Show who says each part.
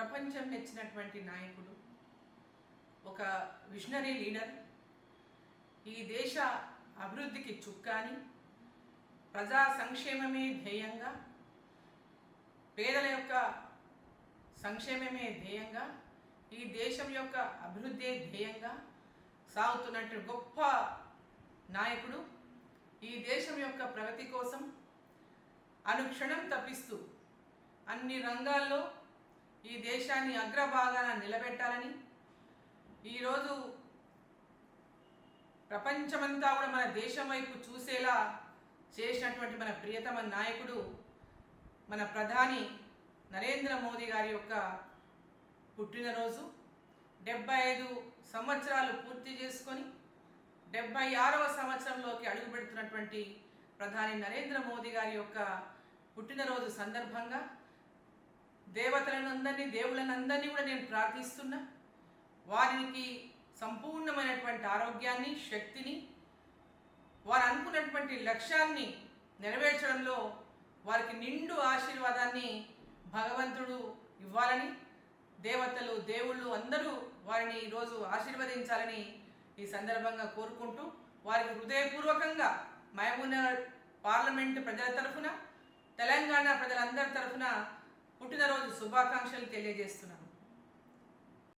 Speaker 1: ప్రపంచం మెచ్చినటువంటి నాయకుడు ఒక విషనరీ లీడర్. ఈ దేశ అభివృద్ధికి చుక్కాని ప్రజా సంక్షేమమే ధ్యేయంగా పేదల యొక్క సంక్షేమమే ధ్యేయంగా ఈ దేశం యొక్క అభివృద్ధి ధ్యేయంగా సాగుతున్నట్టు గొప్ప నాయకుడు ఈ దేశం యొక్క ప్రగతి కోసం అనుక్షణం తప్పిస్తూ అన్ని రంగాల్లో ఈ దేశాన్ని అగ్రభాగాన నిలబెట్టాలని ఈరోజు ప్రపంచమంతా కూడా మన దేశం వైపు చూసేలా చేసినటువంటి మన ప్రియతమ నాయకుడు మన ప్రధాని నరేంద్ర మోదీ గారి యొక్క పుట్టినరోజు. డెబ్బై ఐదు సంవత్సరాలు పూర్తి చేసుకొని డెబ్బై ఆరవ సంవత్సరంలోకి అడుగుపెడుతున్నటువంటి ప్రధాని నరేంద్ర మోదీ గారి యొక్క పుట్టినరోజు సందర్భంగా దేవతలనందరినీ దేవులనందరినీ కూడా నేను ప్రార్థిస్తున్నా. వారికి సంపూర్ణమైనటువంటి ఆరోగ్యాన్ని శక్తిని వారు అనుకున్నటువంటి లక్ష్యాన్ని నెరవేర్చడంలో వారికి నిండు ఆశీర్వాదాన్ని భగవంతుడు ఇవ్వాలని దేవతలు దేవుళ్ళు అందరూ వారిని ఈరోజు ఆశీర్వదించాలని ఈ సందర్భంగా కోరుకుంటూ వారికి హృదయపూర్వకంగా మహబూబ్నగర్ పార్లమెంటు ప్రజల తరఫున తెలంగాణ ప్రజలందరి తరఫున పుట్టినరోజు శుభాకాంక్షలు తెలియజేస్తున్నాను.